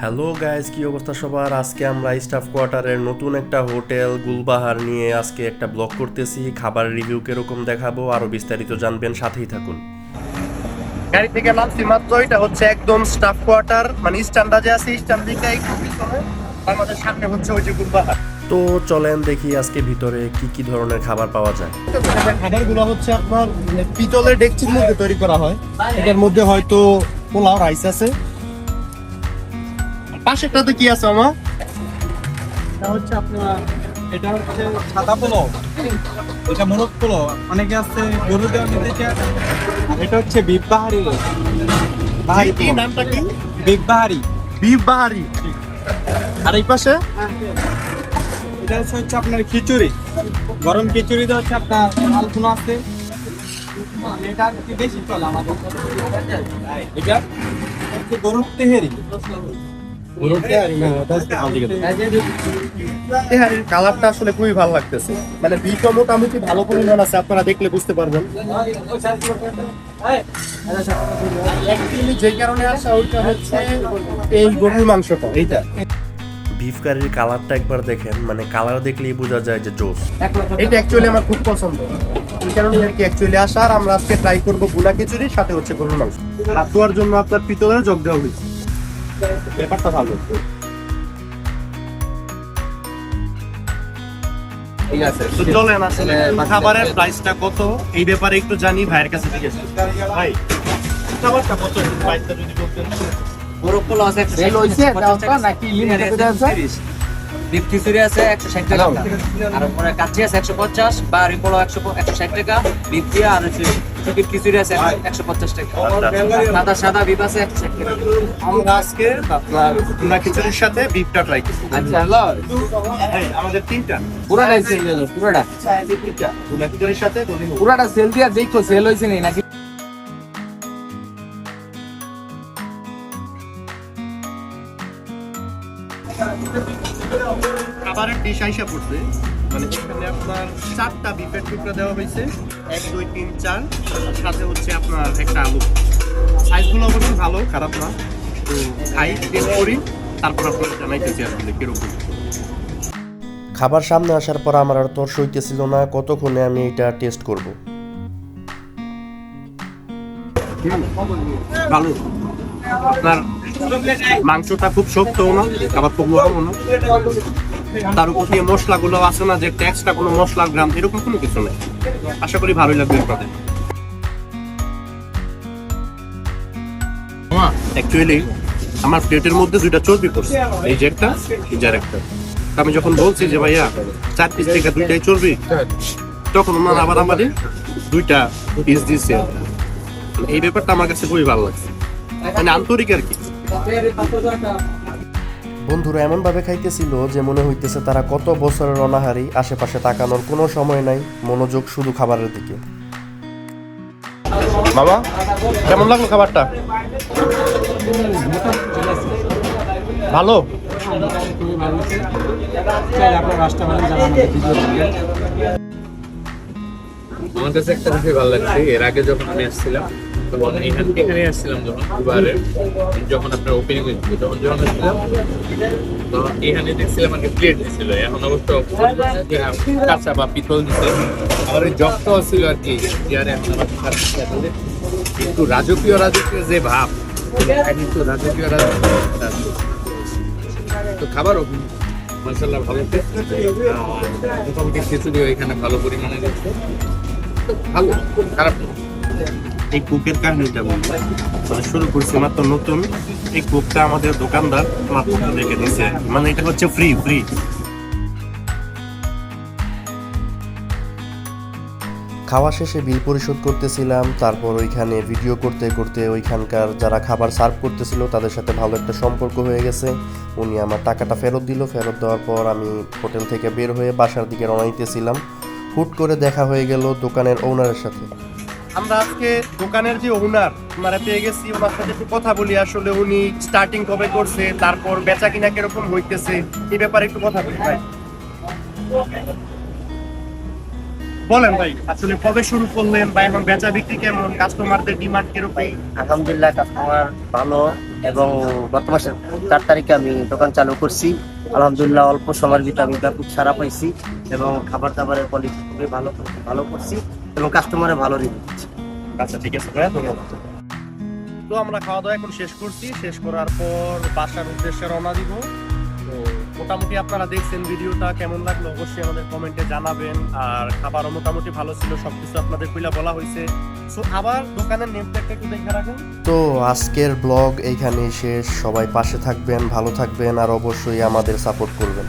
Hello guys কি অবস্থা সবার? আজকে আমরা স্টাফ কোয়ার্টারের নতুন একটা হোটেল গুলবাহার নিয়ে আজকে একটা ব্লগ করতেছি। খাবার রিভিউ কীরকম দেখাবো আরও বিস্তারিত জানবেন সাথেই থাকুন। গাড়ি থেকে নামছি মাত্র এটা হচ্ছে একদম স্টাফ কোয়ার্টার মানে স্ট্যান্ডার্ডে আছে স্ট্যান্ড দিকে একটু পিছনে আমাদের সামনে হচ্ছে ওই যে গুলবাহার। তো চলেন দেখি আজকে ভিতরে কি কি ধরনের খাবার পাওয়া যায়। খাবারগুলো হচ্ছে আপনার মানে পিতলের ডেকচির মধ্যে তৈরি করা হয়। এটার মধ্যে হয়তো পোলাও রাইস আছে। পাশেরটাতে কি আছে আমার। এটা হচ্ছে আপনার এটা হচ্ছে সাদা পোলাও। এটা মোরগ পোলাও। অনেকে আছে গরু দেওয়া নিতে চায়। আর এটা হচ্ছে বিফ বাহারি বাহারি কি নামটা কি? বিফ বাহারি। বিফ বাহারি আর এই পাশে? এটা হচ্ছে আপনার খিচুড়ি। গরম খিচুড়িতে হচ্ছে আপনার আলপনা আছে। এটা বেশি চলে আমাদের। এটা হচ্ছে গরুর তেহেরি। তেহারির কালারটা আসলে খুবই ভালো লাগতেছে। মানে বিফও মোটামুটি ভালো পরিমাণ আছে আপনারা দেখলে বুঝতে পারবেন। যে কারণে আসা ওইটা হচ্ছে এই গরুর মাংসটা এইটা। বিফ কারির কালারটা একবার দেখেন মানে কালার দেখলেই বোঝা যায় যে জোস। এটা অ্যাকচুয়ালি আমার খুব পছন্দ। এই কারণে আর কি অ্যাকচুয়ালি আসা আর আমরা আজকে ট্রাই করবগুলা খিচুড়ি সাথে হচ্ছে গরুর মাংস। হাত জন্য আপনার পিতলের যোগ দেওয়া হয়েছে। ব্যাপারটা ভালো। ঠিক আছে তো চলেন আসলে খাবারের প্রাইসটা কত? এই ব্যাপারে একটু জানি ভাইয়ের কাছে জিজ্ঞেস করি। ভাই খাবারটা কত? প্রাইসটা যদি বলতেন। বড় পোলো আছে একশো রেল হইছে, দেওয়া নাকি limited আছে? বিফ আছে একশো ষাট টাকা। আর কাচ্চি আছে একশো পঞ্চাশ বা রিপোলো একশো একশো ষাট টাকা। বিফ আর হচ্ছে চিকেন খিচুড়ি আছে একশো পঞ্চাশ টাকা। সাদা সাদা বিফ আছে একশো ষাট টাকা আমরা আজকে আপনার টুনা খিচুড়ির সাথে বিফটা ট্রাই করছি আচ্ছা আমাদের তিনটা। পুরাটাই সেল দিল পুরাটা? টুনা খিচুড়ির সাথে পুরাটা সেল দিয়া দেখো সেল হয়েছে নি নাকি? খাবারের ডিশ আইসা পড়ছে। মানে এখানে আপনার চারটা বিফের টুকরা দেওয়া হয়েছে। এক দুই তিন চার। সাথে হচ্ছে আপনার একটা আলু। সাইজগুলো অবশ্যই ভালো খারাপ না। তো খাই টেস্ট করি। তারপর আপনার জানাইতেছি আসলে কীরকম। খাবার সামনে আসার পর আমার আর তর সইতেছিল না কতক্ষণে আমি এটা টেস্ট করব? ভালো। আপনার মাংসটা খুব শক্তও না আবার খুব নরমও না। তার উপর দিয়ে মশলাগুলো আছে না যে ট্যাক্সটা কোনো মশলার গ্রাম এরকম কোনো কিছু নেই। আশা করি ভালোই লাগবে আপনাদের। অ্যাকচুয়ালি আমার প্লেটের মধ্যে দুইটা চর্বি পড়ছে। এই যে একটা এই যে একটা আমি যখন বলছি যে ভাইয়া চার পিস থেকে দুইটাই চর্বি তখন ওনার আবার আমাদের দুইটা পিস দিচ্ছে এই ব্যাপারটা আমার কাছে খুবই ভালো লাগছে। মানে আন্তরিক আর কি। বন্ধুরা এমনভাবে খাইতেছিল যে মনে হইতেছে তারা কত বছরের অনাহারি আশেপাশে তাকানোর কোনো সময় নাই মনোযোগ শুধু খাবারের দিকে। বাবা কেমন লাগল খাবারটা? ভালো? আমার কাছে একটা বিষয় ভালো লাগছে এর আগে যখন আমি আসছিলাম তখন আসছিলাম যখন যখন আপনার ওপেনিং হয়েছিল তখন যখন তখন এখানে দেখছিলাম কাঁচা বা আর কি রাজকীয় রাজকীয় যে ভাব রাজকীয় রাজকীয় তো খাবারও মাসাল্লাহ ভালো মোটামুটি খিচুড়িও এখানে ভালো পরিমাণে দিচ্ছে ভালো খারাপ না এই কুকের বলব মানে শুরু করছি মাত্র নতুন। এই কুকটা আমাদের দোকানদার মাত্র রেখে দিছে মানে এটা হচ্ছে ফ্রি ফ্রি খাওয়া শেষে বিল পরিশোধ করতেছিলাম। তারপর ওইখানে ভিডিও করতে করতে ওইখানকার যারা খাবার সার্ভ করতেছিল, তাদের সাথে ভালো একটা সম্পর্ক হয়ে গেছে। উনি আমার টাকাটা ফেরত দিল। ফেরত দেওয়ার পর আমি হোটেল থেকে বের হয়ে বাসার দিকে রওনা দিতেছিলাম। হুট করে দেখা হয়ে গেল দোকানের ওনারের সাথে। আমরা আজকে দোকানের যে ওনার ওনারা পেয়ে গেছি, ওনার সাথে একটু কথা বলি। আসলে উনি স্টার্টিং কবে করছে, তারপর বেচা কিনা কীরকম হইতেছে, এই ব্যাপারে একটু কথা বলি, ভাই। বলেন ভাই, আসলে কবে শুরু করলেন বা এখন বেচা বিক্রি কেমন ডিমান্ড আলহামদুলিল্লাহ কাস্টমার ভালো এবং গত মাসের চার তারিখে আমি দোকান চালু করছি। আলহামদুলিল্লাহ, অল্প সময়ের ভিতরে আমি ব্যাপক সারা পাইছি এবং খাবার দাবারের কোয়ালিটি খুবই ভালো ভালো করছি এবং কাস্টমারে ভালো রিভিউ দিচ্ছি। আচ্ছা ঠিক আছে ভাইয়া, ধন্যবাদ। তো আমরা খাওয়া দাওয়া এখন শেষ করছি। শেষ করার পর বাসার উদ্দেশ্যে রওনা দিব। তো মোটামুটি আপনারা দেখছেন ভিডিওটা, কেমন লাগল অবশ্যই আমাদের কমেন্টে জানাবেন। আর খাবারও মোটামুটি ভালো ছিল, সবকিছু আপনাদের কইলা বলা হয়েছে সো আবার দোকানের নেম ট্যাগটা একটু দেখে রাখেন। তো আজকের ব্লগ এইখানেই শেষ। সবাই পাশে থাকবেন, ভালো থাকবেন, আর অবশ্যই আমাদের সাপোর্ট করবেন।